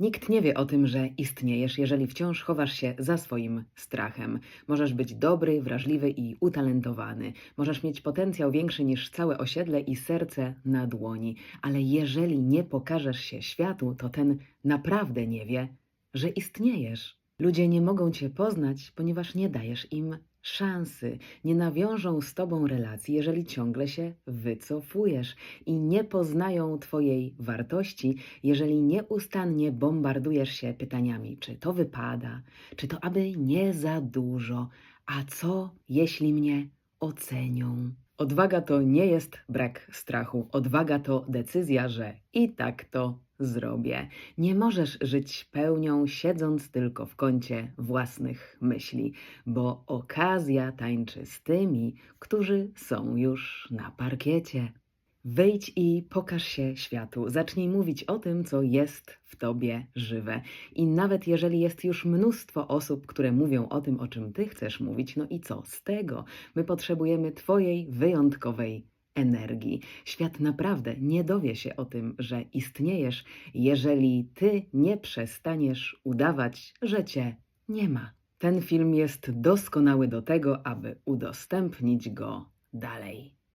Nikt nie wie o tym, że istniejesz, jeżeli wciąż chowasz się za swoim strachem. Możesz być dobry, wrażliwy i utalentowany. Możesz mieć potencjał większy niż całe osiedle i serce na dłoni, ale jeżeli nie pokażesz się światu, to ten naprawdę nie wie, że istniejesz. Ludzie nie mogą cię poznać, ponieważ nie dajesz im szansy. Nie nawiążą z tobą relacji, jeżeli ciągle się wycofujesz i nie poznają twojej wartości, jeżeli nieustannie bombardujesz się pytaniami, czy to wypada, czy to aby nie za dużo, a co jeśli mnie ocenią? Odwaga to nie jest brak strachu. Odwaga to decyzja, że i tak to zrobię. Nie możesz żyć pełnią, siedząc tylko w kącie własnych myśli, bo okazja tańczy z tymi, którzy są już na parkiecie. Wyjdź i pokaż się światu. Zacznij mówić o tym, co jest w tobie żywe. I nawet jeżeli jest już mnóstwo osób, które mówią o tym, o czym ty chcesz mówić, no i co z tego? My potrzebujemy twojej wyjątkowej energii. Świat naprawdę nie dowie się o tym, że istniejesz, jeżeli ty nie przestaniesz udawać, że cię nie ma. Ten film jest doskonały do tego, aby udostępnić go dalej.